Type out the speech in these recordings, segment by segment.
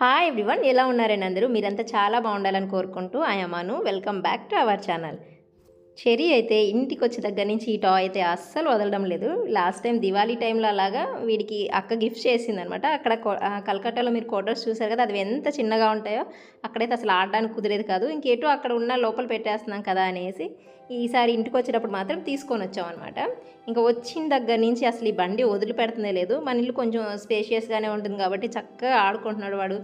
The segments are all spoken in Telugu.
హాయ్ ఎవ్రీవన్ ఎలా ఉన్నారని అందరూ? మీరంతా చాలా బాగుండాలని కోరుకుంటూ ఆయమాను welcome back to our channel చెరి అయితే ఇంటికి వచ్చే దగ్గర నుంచి ఈ టాయ్ అయితే అస్సలు వదలడం లేదు. లాస్ట్ టైం దివాళీ టైంలో అలాగా వీడికి అక్క గిఫ్ట్ చేసిందనమాట. అక్కడ కలకట్టాలో మీరు కోటర్స్ చూసారు కదా అది ఎంత చిన్నగా ఉంటాయో అక్కడైతే అసలు ఆడడానికి కుదిరేది కాదు. ఇంకేటో అక్కడ ఉన్న లోపల పెట్టేస్తున్నాం కదా అనేసి ఈసారి ఇంటికి వచ్చేటప్పుడు మాత్రం తీసుకొని వచ్చామన్నమాట ఇంకా వచ్చిన దగ్గర నుంచి అసలు ఈ బండి వదిలిపెడుతుందే లేదు. మన ఇల్లు కొంచెం స్పేషియస్గానే ఉంటుంది కాబట్టి చక్కగా ఆడుకుంటున్నాడు వాడు.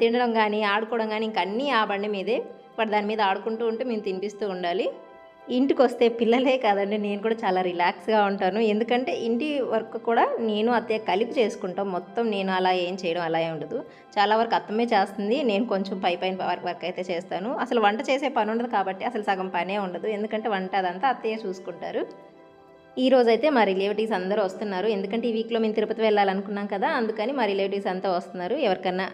తినడం కానీ ఆడుకోవడం కానీ ఇంక అన్నీ ఆ బండి మీదే. వాడు దాని మీద ఆడుకుంటూ ఉంటే మేము తినిపిస్తూ ఉండాలి. ఇంటికి వస్తే పిల్లలే కాదండి నేను కూడా చాలా రిలాక్స్గా ఉంటాను. ఎందుకంటే ఇంటి వర్క్ కూడా నేను అత్తయ్య కలిపి చేసుకుంటాం. మొత్తం నేను అలా ఏం చేయడం అలా ఉండదు. చాలా వరకు అత్తమే చేస్తుంది. నేను కొంచెం పై పైన వర్క్ వర్క్ అయితే చేస్తాను. అసలు వంట చేసే పని ఉండదు కాబట్టి అసలు సగం పనే ఉండదు. ఎందుకంటే వంట అదంతా అత్తయ్య చూసుకుంటారు. ఈ రోజైతే అయితే మా రిలేటివ్స్ అందరూ వస్తున్నారు. ఎందుకంటే ఈ వీక్లో మేము తిరుపతి వెళ్ళాలనుకున్నాం కదా అందుకని మా రిలేటివ్స్ అంతా వస్తున్నారు. ఎవరికన్నా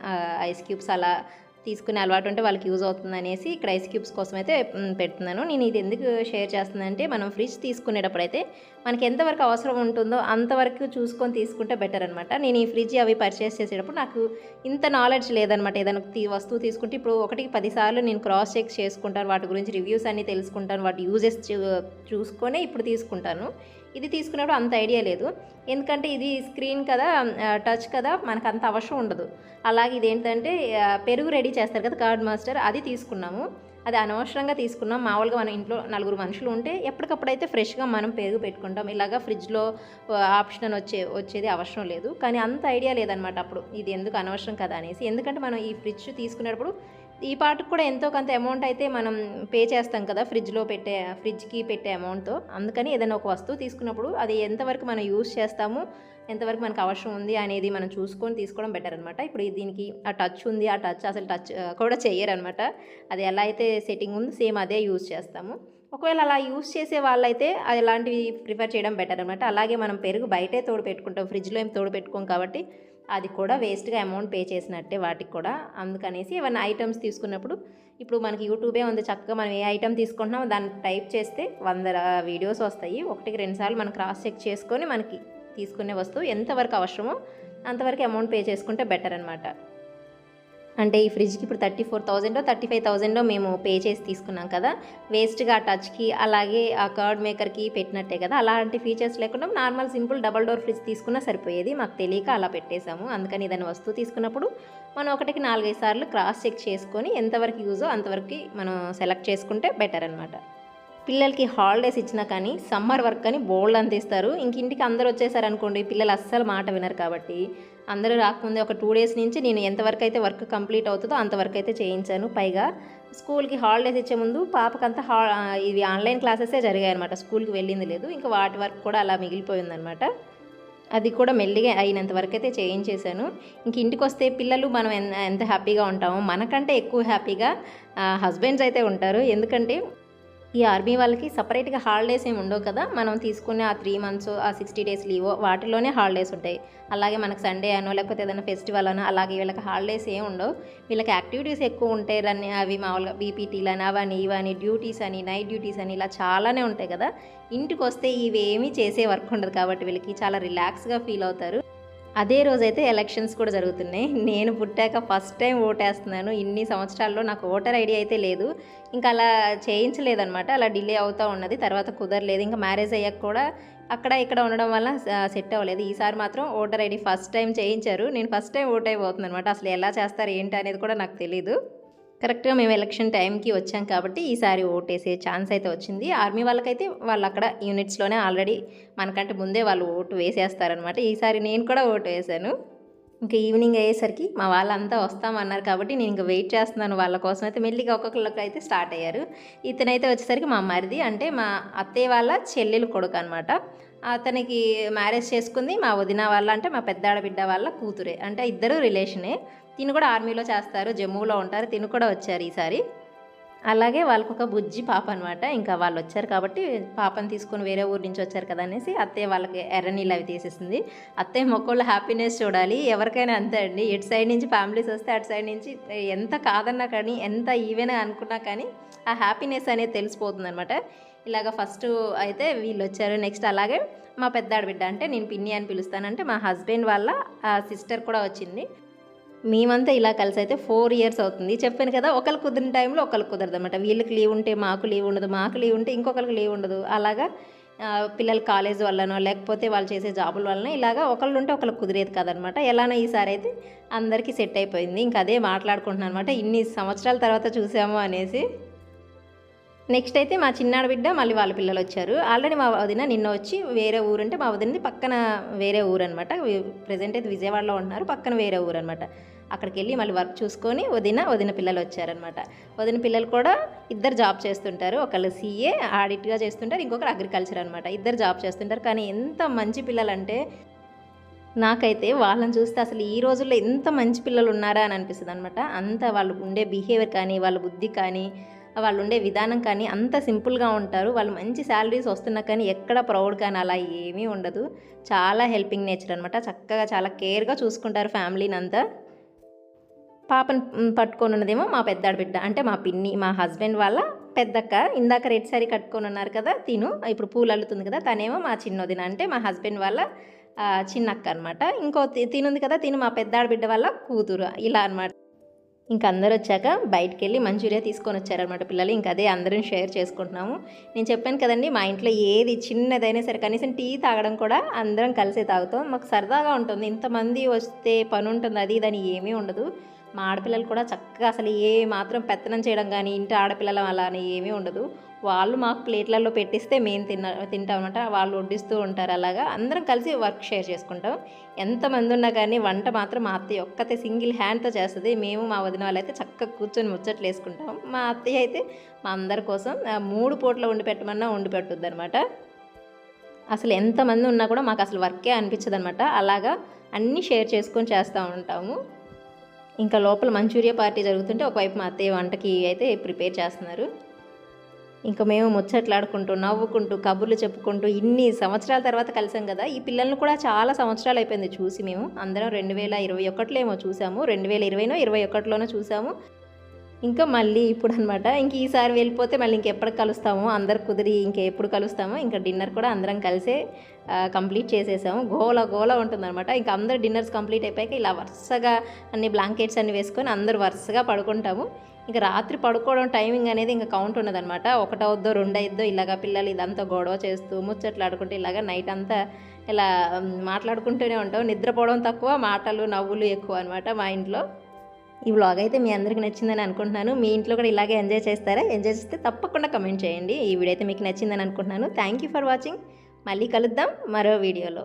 ఐస్ క్యూబ్స్ అలా తీసుకునే అలవాటు ఉంటే వాళ్ళకి యూజ్ అవుతుంది అనేసి ఇక్కడ ఐస్ క్యూబ్స్ కోసం అయితే పెడుతున్నాను. నేను ఇది ఎందుకు షేర్ చేస్తున్నానంటే మనం ఫ్రిడ్జ్ తీసుకునేటప్పుడు అయితే మనకి ఎంతవరకు అవసరం ఉంటుందో అంతవరకు చూసుకొని తీసుకుంటే బెటర్ అనమాట నేను ఈ ఫ్రిడ్జ్ అవి పర్చేస్ చేసేటప్పుడు నాకు ఇంత నాలెడ్జ్ లేదనమాట ఏదైనా తీ- వస్తువు తీసుకుంటే ఇప్పుడు ఒకటికి పదిసార్లు నేను క్రాస్ చెక్ చేసుకుంటాను. వాటి గురించి రివ్యూస్ అన్నీ తెలుసుకుంటాను. వాటి యూజెస్ చూసుకొనే ఇప్పుడు తీసుకుంటాను. ఇది తీసుకున్నప్పుడు అంత ఐడియా లేదు. ఎందుకంటే ఇది స్క్రీన్ కదా టచ్ కదా మనకు అంత అవసరం ఉండదు. అలాగే ఇది ఏంటంటే పెరుగు రెడీ చేస్తారు కదా కార్డ్ మాస్టర్ అది తీసుకున్నాము. అది అనవసరంగా తీసుకున్నాం. మామూలుగా మన ఇంట్లో నలుగురు మనుషులు ఉంటే ఎప్పటికప్పుడైతే ఫ్రెష్గా మనం పెరుగు పెట్టుకుంటాం. ఇలాగా ఫ్రిడ్జ్లో ఆప్షన్ వచ్చే వచ్చేది అవసరం లేదు. కానీ అంత ఐడియా లేదనమాట అప్పుడు. ఇది ఎందుకు అనవసరం కదా అనేసి. ఎందుకంటే మనం ఈ ఫ్రిడ్జ్ తీసుకునేటప్పుడు ఈ పాటకు కూడా ఎంతో కొంత అమౌంట్ అయితే మనం పే చేస్తాం కదా ఫ్రిడ్జ్లో పెట్టే ఫ్రిడ్జ్కి పెట్టే అమౌంట్తో అందుకని ఏదైనా ఒక వస్తువు తీసుకున్నప్పుడు అది ఎంతవరకు మనం యూజ్ చేస్తాము ఎంతవరకు మనకు అవసరం ఉంది అనేది మనం చూసుకొని తీసుకోవడం బెటర్ అనమాట ఇప్పుడు దీనికి ఆ టచ్ ఉంది ఆ టచ్ అసలు టచ్ కూడా చేయరనమాట అది ఎలా అయితే సెట్టింగ్ ఉందో సేమ్ అదే యూజ్ చేస్తాము. ఒకవేళ అలా యూజ్ చేసే వాళ్ళైతే అది అలాంటివి ప్రిఫర్ చేయడం బెటర్ అనమాట అలాగే మనం పెరుగు బయటే తోడు పెట్టుకుంటాం ఫ్రిడ్జ్లో ఏం తోడు పెట్టుకోం కాబట్టి అది కూడా వేస్ట్గా అమౌంట్ పే చేసినట్టే వాటికి కూడా. అందుకనేసి ఏమైనా ఐటమ్స్ తీసుకున్నప్పుడు ఇప్పుడు మనకి యూట్యూబే ఉంది చక్కగా మనం ఏ ఐటమ్ తీసుకుంటున్నామో దాన్ని టైప్ చేస్తే వంద వీడియోస్ వస్తాయి. ఒకటికి రెండుసార్లు మనం క్రాస్ చెక్ చేసుకొని మనకి తీసుకునే వస్తువు ఎంతవరకు అవసరమో అంతవరకు అమౌంట్ పే చేసుకుంటే బెటర్ అనమాట అంటే ఈ ఫ్రిడ్జ్కి ఇప్పుడు థర్టీ ఫోర్ థౌజండో థర్టీ ఫైవ్ థౌజండో మేము పే చేసి తీసుకున్నాం కదా. వేస్ట్గా ఆ టచ్కి అలాగే ఆ కర్డ్ మేకర్కి పెట్టినట్టే కదా. అలాంటి ఫీచర్స్ లేకుండా normal simple double door fridge తీసుకున్నా సరిపోయేది. మాకు తెలియక అలా పెట్టేశాము. అందుకని ఏదైనా వస్తువు తీసుకున్నప్పుడు మనం ఒకటికి నాలుగైదు సార్లు క్రాస్ చెక్ చేసుకొని ఎంతవరకు యూజో అంతవరకు మనం సెలెక్ట్ చేసుకుంటే బెటర్ అనమాట పిల్లలకి హాలిడేస్ ఇచ్చినా కానీ సమ్మర్ వర్క్ అని బోల్డ్ అంతేస్తారు ఇంక ఇంటికి అందరూ వచ్చేసారు అనుకోండి పిల్లలు అస్సలు మాట వినరు కాబట్టి. అందరూ రాకముందే ఒక టూ డేస్ నుంచి నేను ఎంతవరకు అయితే వర్క్ కంప్లీట్ అవుతుందో అంతవరకు అయితే చేయించాను. పైగా స్కూల్కి హాలిడేస్ ఇచ్చే ముందు పాపకంతా హా ఇవి ఆన్లైన్ క్లాసెసే జరిగాయి అనమాట స్కూల్కి వెళ్ళింది లేదు. ఇంకా వాటి వర్క్ కూడా అలా మిగిలిపోయిందనమాట అది కూడా మెల్లిగా అయినంత వరకు అయితే చేయించేశాను. ఇంక ఇంటికి వస్తే పిల్లలు మనం ఎంత హ్యాపీగా ఉంటామో మనకంటే ఎక్కువ హ్యాపీగా హస్బెండ్స్ అయితే ఉంటారు. ఎందుకంటే ఈ ఆర్మీ వాళ్ళకి సపరేట్గా హాలిడేస్ ఏమి ఉండవు కదా. మనం తీసుకునే ఆ త్రీ మంత్స్ ఆ సిక్స్టీ డేస్ లీవ్ వాటిలోనే హాలిడేస్ ఉంటాయి. అలాగే మనకు సండే అనో లేకపోతే ఏదైనా ఫెస్టివల్ అనో అలాగే వీళ్ళకి హాలిడేస్ ఏమి ఉండవు. వీళ్ళకి యాక్టివిటీస్ ఎక్కువ ఉంటాయి రన్ని అవి మామూలుగా బీపీటీలని అవని ఇవని డ్యూటీస్ అని నైట్ డ్యూటీస్ అని ఇలా చాలానే ఉంటాయి కదా. ఇంటికి వస్తే ఇవేమీ చేసే వర్క్ ఉండదు కాబట్టి వీళ్ళకి చాలా రిలాక్స్గా ఫీల్ అవుతారు. అదే రోజైతే ఎలక్షన్స్ కూడా జరుగుతున్నాయి. నేను పుట్టాక ఫస్ట్ టైం ఓటేస్తున్నాను. ఇన్ని సంవత్సరాల్లో నాకు ఓటర్ ఐడి అయితే లేదు. ఇంకా అలా చేయించలేదనమాట అలా డిలే అవుతూ ఉన్నది. తర్వాత కుదరలేదు. ఇంకా మ్యారేజ్ అయ్యాక కూడా అక్కడ ఇక్కడ ఉండడం వల్ల సెట్ అవ్వలేదు. ఈసారి మాత్రం ఓటర్ ఐడి ఫస్ట్ టైం చేయించారు. నేను ఫస్ట్ టైం ఓట్ అయిపోతుంది అనమాట అసలు ఎలా చేస్తారు ఏంటి అనేది కూడా నాకు తెలియదు కరెక్ట్గా మేము ఎలక్షన్ టైంకి వచ్చాం కాబట్టి ఈసారి ఓటేసే ఛాన్స్ అయితే వచ్చింది. ఆర్మీ వాళ్ళకైతే వాళ్ళు అక్కడ యూనిట్స్లోనే ఆల్రెడీ మనకంటే ముందే వాళ్ళు ఓటు వేసేస్తారనమాట ఈసారి నేను కూడా ఓటు వేశాను ఇంకా ఈవినింగ్ అయ్యేసరికి మా వాళ్ళంతా వస్తామన్నారు కాబట్టి నేను ఇంకా వెయిట్ చేస్తున్నాను. వాళ్ళ కోసం అయితే మెల్లిగా ఒక్కొక్కరికి అయితే స్టార్ట్ అయ్యారు. ఇతనైతే వచ్చేసరికి మా మరిది అంటే మా అత్తయ్య వాళ్ళ చెల్లెలు కొడుకు అనమాట అతనికి మ్యారేజ్ చేసుకుంది. మా వదిన వాళ్ళ అంటే మా పెద్దాడ బిడ్డ వాళ్ళ కూతురే. అంటే ఇద్దరు రిలేషనే. తిను కూడా ఆర్మీలో చేస్తారు జమ్మూలో ఉంటారు తిను కూడా వచ్చారు ఈసారి. అలాగే వాళ్ళకు ఒక బుజ్జి పాప అనమాట ఇంకా వాళ్ళు వచ్చారు కాబట్టి పాపను తీసుకొని వేరే ఊరు నుంచి వచ్చారు కదా అనేసి అత్తయ్య వాళ్ళకి ఎర్రనీళ్ళు అవి తీసేసింది. అత్తయ్య మొక్కల్లో హ్యాపీనెస్ చూడాలి. ఎవరికైనా అంతే అండి. ఎటు సైడ్ నుంచి ఫ్యామిలీస్ వస్తే అటు సైడ్ నుంచి ఎంత కాదన్నా కానీ ఎంత ఈవెన్ అనుకున్నా కానీ ఆ హ్యాపీనెస్ అనేది తెలిసిపోతుంది అనమాట ఇలాగ ఫస్ట్ అయితే వీళ్ళు వచ్చారు నెక్స్ట్ అలాగే మా పెద్ద బిడ్డ అంటే నేను పిన్ని అని పిలుస్తానంటే మా హస్బెండ్ వాళ్ళ సిస్టర్ కూడా వచ్చింది. మేమంతా ఇలా కలిసి అయితే ఫోర్ ఇయర్స్ అవుతుంది. చెప్పాను కదా ఒకరు కుదిరిన టైంలో ఒకరు కుదరదు అనమాట వీళ్ళకి లీవ్ ఉంటే మాకు లీవ్ ఉండదు మాకు లీవ్ ఉంటే ఇంకొకరికి లీవ్ ఉండదు. అలాగా పిల్లలు పిల్లల కాలేజ్ వల్లనో లేకపోతే వాళ్ళు చేసే జాబుల వలన ఇలాగా ఒకళ్ళు ఉంటే ఒకళ్ళు కుదిరేది కదనమాట ఎలానో ఈసారి అయితే అందరికీ సెట్ అయిపోయింది. ఇంకా అదే మాట్లాడుకుంటున్నాను అనమాట ఇన్ని సంవత్సరాల తర్వాత చూసాము అనేసి. నెక్స్ట్ అయితే మా చిన్నాడు బిడ్డ మళ్ళీ వాళ్ళ పిల్లలు వచ్చారు. ఆల్రెడీ మా వదిన నిన్న వచ్చి వేరే ఊరు అంటే మా వదినది పక్కన వేరే ఊరు అనమాట ప్రజెంట్ అయితే విజయవాడలో ఉంటున్నారు. పక్కన వేరే ఊరు అనమాట అక్కడికి వెళ్ళి మళ్ళీ వర్క్ చూసుకొని వదిన వదిన పిల్లలు వచ్చారనమాట వదిన పిల్లలు కూడా ఇద్దరు జాబ్ చేస్తుంటారు. ఒకళ్ళు సీఏ ఆడిట్గా చేస్తుంటారు. ఇంకొకరు అగ్రికల్చర్ అనమాట ఇద్దరు జాబ్ చేస్తుంటారు. కానీ ఎంత మంచి పిల్లలు అంటే నాకైతే వాళ్ళని చూస్తే అసలు ఈ రోజుల్లో ఎంత మంచి పిల్లలు ఉన్నారా అని అనిపిస్తుంది అనమాట అంత వాళ్ళు ఉండే బిహేవియర్ కానీ వాళ్ళ బుద్ధి కానీ వాళ్ళు ఉండే విధానం కానీ అంత సింపుల్గా ఉంటారు. వాళ్ళు మంచి శాలరీస్ వస్తున్నా కానీ ఎక్కడ ప్రౌడ్ కానీ అలా ఏమీ ఉండదు. చాలా హెల్పింగ్ నేచర్ అనమాట చక్కగా చాలా కేర్గా చూసుకుంటారు ఫ్యామిలీని అంతా పాపను పట్టుకొని ఉన్నదేమో మా పెద్దాడు బిడ్డ. అంటే మా పిన్ని మా హస్బెండ్ వాళ్ళ పెద్దక్క. ఇందాక రెడ్ సారీ కట్టుకొని ఉన్నారు కదా తిను. ఇప్పుడు పూలు అల్లుతుంది కదా తనేమో మా చిన్నదిన. అంటే మా హస్బెండ్ వాళ్ళ చిన్నక్క అనమాట ఇంకో తి- తినుంది కదా తిను మా పెద్దాడు బిడ్డ వాళ్ళ కూతురు. ఇలా అనమాట ఇంక అందరు వచ్చాక బయటకు వెళ్ళి మంచూరియా తీసుకొని వచ్చారనమాట పిల్లలు. ఇంక అదే అందరం షేర్ చేసుకుంటున్నాము. నేను చెప్పాను కదండి మా ఇంట్లో ఏది చిన్నదైనా సరే కనీసం టీ తాగడం కూడా అందరం కలిసే తాగుతాం. మాకు సరదాగా ఉంటుంది. ఇంతమంది వస్తే పని ఉంటుంది అది ఇదని ఏమీ ఉండదు. మా ఆడపిల్లలు కూడా చక్కగా అసలు ఏ మాత్రం పెత్తనం చేయడం కానీ ఇంటి ఆడపిల్లల అలా అని ఏమీ ఉండదు. వాళ్ళు మాకు ప్లేట్లలో పెట్టిస్తే మేము తిన్న తింటాం అనమాట వాళ్ళు వడ్డిస్తూ ఉంటారు అలాగా. అందరం కలిసి వర్క్ షేర్ చేసుకుంటాం. ఎంతమంది ఉన్నా కానీ వంట మాత్రం మా అత్తయ్య ఒక్కతే సింగిల్ హ్యాండ్తో చేస్తుంది. మేము మా వదిన వాళ్ళు అయితే చక్కగా కూర్చొని ముచ్చట్లు వేసుకుంటాం. మా అత్తయ్య అయితే మా అందరి కోసం మూడు పూట్ల వండి పెట్టమన్నా వండి పెట్టుద్ది అనమాట అసలు ఎంతమంది ఉన్నా కూడా మాకు అసలు వర్కే అనిపించదనమాట అలాగా అన్నీ షేర్ చేసుకొని చేస్తూ ఉంటాము. ఇంకా లోపల మంచూరియా పార్టీ జరుగుతుంటే ఒకవైపు మా అత్తయ్య వంటకి అయితే ప్రిపేర్ చేస్తున్నారు. ఇంకా మేము ముచ్చట్లాడుకుంటూ నవ్వుకుంటూ కబుర్లు చెప్పుకుంటూ ఇన్ని సంవత్సరాల తర్వాత కలిసాం కదా. ఈ పిల్లల్ని కూడా చాలా సంవత్సరాలు అయిపోయింది చూసి మేము. అందరం రెండు వేల ఇరవై ఒకటిలో ఏమో చూసాము. రెండు వేల ఇరవైనో ఇరవై ఒకటిలోనో చూసాము. ఇంకా మళ్ళీ ఇప్పుడు అనమాట ఇంక ఈసారి వెళ్ళిపోతే మళ్ళీ ఇంకెప్పుడు కలుస్తాము? అందరు కుదిరి ఇంకెప్పుడు కలుస్తాము? ఇంకా డిన్నర్ కూడా అందరం కలిసే కంప్లీట్ చేసేసాము. గోల గోల ఉంటుందన్నమాట. ఇంకా అందరు డిన్నర్స్ కంప్లీట్ అయిపోయాక ఇలా వరుసగా అన్ని బ్లాంకెట్స్ అన్ని వేసుకొని అందరు వరుసగా పడుకుంటాము. ఇంకా రాత్రి పడుకోవడం టైమింగ్ అనేది ఇంకా కౌంట్ ఉన్నదనమాట ఒకటవుద్దో రెండవుద్దో ఇలాగా పిల్లలు ఇదంతా గొడవ చేస్తూ ముచ్చట్లు ఆడుకుంటూ ఇలాగా నైట్ అంతా ఇలా మాట్లాడుకుంటూనే ఉంటాం. నిద్రపోవడం తక్కువ మాటలు నవ్వులు ఎక్కువ అనమాట మా ఇంట్లో. ఈ వ్లాగ్ అయితే మీ అందరికి నచ్చిందని అనుకుంటున్నాను. మీ ఇంట్లో కూడా ఇలాగే ఎంజాయ్ చేస్తారా? ఎంజాయ్ చేస్తే తప్పకుండా కమెంట్ చేయండి. ఈ వీడియో అయితే మీకు నచ్చిందని అనుకుంటున్నాను. థ్యాంక్ యూ ఫర్ వాచింగ్ మళ్ళీ కలుద్దాం మరో వీడియోలో